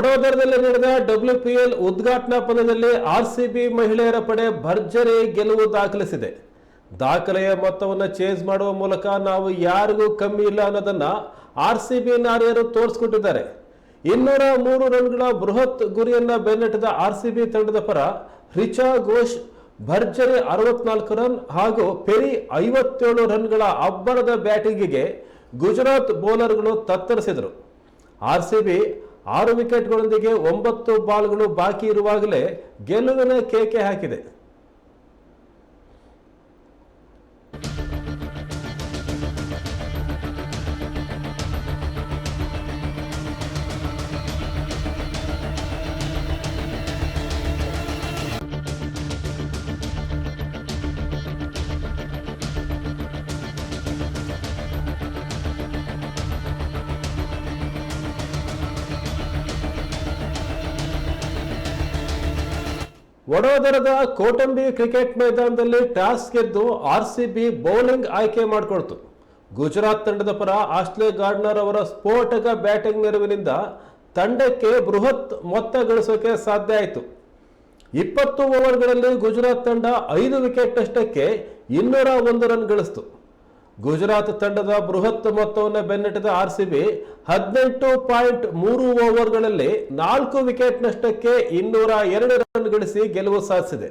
ವಡೋದರದಲ್ಲಿ ನಡೆದ ಎಲ್ ಉದ್ಘಾಟನಾ ಪಂದ್ಯದಲ್ಲಿ ಆರ್ಸಿಬಿ ಮಹಿಳೆಯರ ಪಡೆ ಭರ್ಜರಿ ಗೆಲುವು ದಾಖಲಿಸಿದೆ. ದಾಖಲೆಯ ಮೊತ್ತವನ್ನು ಚೇಂಜ್ ಮಾಡುವ ಮೂಲಕ ನಾವು ಯಾರಿಗೂ ಕಮ್ಮಿ ಇಲ್ಲ ಅನ್ನೋದನ್ನ ಆರ್ಸಿಬಿ ನಾರಿಯರು ತೋರಿಸ್ಕೊಟ್ಟಿದ್ದಾರೆ. ಇನ್ನೂರ ಮೂರು ರನ್ಗಳ ಬೃಹತ್ ಗುರಿಯನ್ನ ಬೆನ್ನಟ್ಟಿದ ಆರ್ಸಿಬಿ ತಂಡದ ಪರ ರಿಚಾ ಘೋಷ್ ಭರ್ಜರಿ ಅರವತ್ನಾಲ್ಕು ರನ್ ಹಾಗೂ ಪೆರಿ ಐವತ್ತೇಳು ರನ್ಗಳ ಅಬ್ಬರದ ಬ್ಯಾಟಿಂಗಿಗೆ ಗುಜರಾತ್ ಬೌಲರ್ಗಳು ತತ್ತರಿಸಿದರು. ಆರ್ಸಿಬಿ ಆರು ವಿಕೆಟ್ಗಳೊಂದಿಗೆ ಒಂಬತ್ತು ಬಾಲ್ಗಳು ಬಾಕಿ ಇರುವಾಗಲೇ ಗೆಲುವಿನ ಕೇಕೆ ಹಾಕಿದೆ. ವಡೋದರದ ಕೋಟಂಬಿ ಕ್ರಿಕೆಟ್ ಮೈದಾನದಲ್ಲಿ ಟಾಸ್ ಗೆದ್ದು ಆರ್ ಸಿ ಬಿ ಬೌಲಿಂಗ್ ಆಯ್ಕೆ ಮಾಡಿಕೊಳ್ತು. ಗುಜರಾತ್ ತಂಡದ ಪರ ಆಸ್ಲೆ ಗಾರ್ಡ್ನರ್ ಅವರ ಸ್ಫೋಟಕ ಬ್ಯಾಟಿಂಗ್ ನೆರವಿನಿಂದ ತಂಡಕ್ಕೆ ಬೃಹತ್ ಮೊತ್ತ ಗಳಿಸೋಕೆ ಸಾಧ್ಯ ಆಯಿತು. ಇಪ್ಪತ್ತು ಓವರ್ಗಳಲ್ಲಿ ಗುಜರಾತ್ ತಂಡ ಐದು ವಿಕೆಟ್ ಅಷ್ಟಕ್ಕೆ ಇನ್ನೂರ ಒಂದು ರನ್ ಗಳಿಸಿತು. ಗುಜರಾತ್ ತಂಡದ ಬೃಹತ್ ಮೊತ್ತವನ್ನು ಬೆನ್ನಟ್ಟಿದ ಆರ್ಸಿಬಿ ಹದಿನೆಂಟು ಪಾಯಿಂಟ್ ಮೂರು ಓವರ್ಗಳಲ್ಲಿ ನಾಲ್ಕು ವಿಕೆಟ್ ನಷ್ಟಕ್ಕೆ ಇನ್ನೂರ ಎರಡು ರನ್ ಗಳಿಸಿ ಗೆಲುವು ಸಾಧಿಸಿದೆ.